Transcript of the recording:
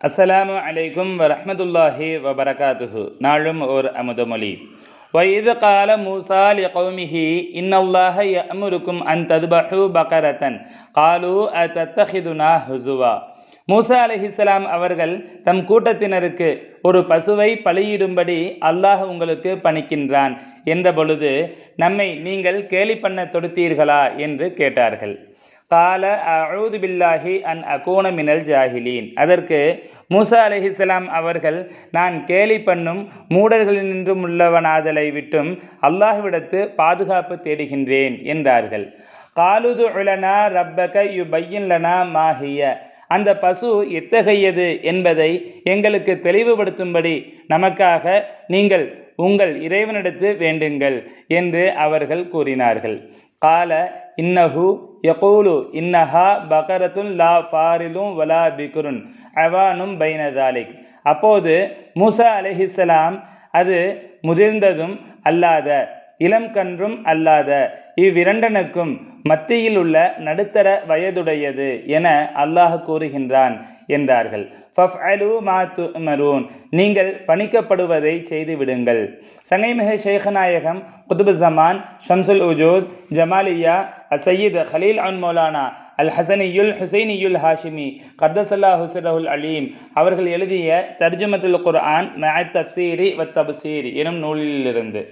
அஸ்ஸலாமு அலைக்கும் வரஹ்மத்துல்லாஹி வபரகாத்துஹு நாளும் ஓர் அமுதமொழி وَإِذْ قَالَ مُوسَى لِقَوْمِهِ إِنَّ اللَّهَ يَأْمُرُكُمْ أَن تَذْبَحُوا بَقَرَةً قَالُوا أَتَتَّخِذُنَا هُزُوًا மூசா அலைஹிஸ்ஸலாம் அவர்கள் தம் கூட்டத்தினருக்கு ஒரு பசுவை பலியிடும்படி அல்லாஹ் உங்களுக்கு பணிக்கின்றான் என்ற பொழுது நம்மை நீங்கள் கேலி பண்ண தொடுத்தீர்களா என்று கேட்டார்கள் கால அஊது பில்லாஹி அன் அகூன மினல் ஜாஹிலீன் அதற்கு மூசா அலிஹிஸ்லாம் அவர்கள் நான் கேலி பண்ணும் மூடர்களினின்றும் உள்ளவனாதலை விட்டும் அல்லாஹ்விடத்து பாதுகாப்பு தேடுகின்றேன் என்றார்கள். காலுது உலனா ரப்பக யு பையின்லனா மாஹிய அந்த பசு எத்தகையது என்பதை எங்களுக்கு தெளிவுபடுத்தும்படி நமக்காக நீங்கள் உங்கள் இறைவனிடத்து வேண்டுங்கள் என்று அவர்கள் கூறினார்கள். கால இன்னஹு யகூலு இன்னஹா பகரத்துன் லா ஃபாரிலும் வலா பிகுருன் அவானும் பைனதாலிக் அப்போது மூசா அலஹிஸ்லாம் அது முதிர்ந்ததும் அல்லாத இளம் கன்றும் அல்லாத இவ்விரண்டனுக்கும் மத்தியில் உள்ள நடுத்தர வயதுடையது என அல்லாஹ் கூறுகின்றான் என்றார்கள். ஃபஃப் அலு மாத்து மரூன் நீங்கள் பணிக்கப்படுவதை செய்துவிடுங்கள். சங்கைமிக ஷேഖநாயகம் குதுபு ஜமான் ஷம்சுல் உஜூத் ஜமாலியா அசையீத் ஹலீல் அன் மௌலானா அல் ஹசனியுல் ஹுசைனியுல் ஹாஷிமி கர்தசல்லா ஹுசரஹுல் அலீம் அவர்கள் எழுதிய தர்ஜுமத்துல் குர்ஆன் மஅத் தசீரி வத் தபுசீரி எனும் நூலிலிருந்து.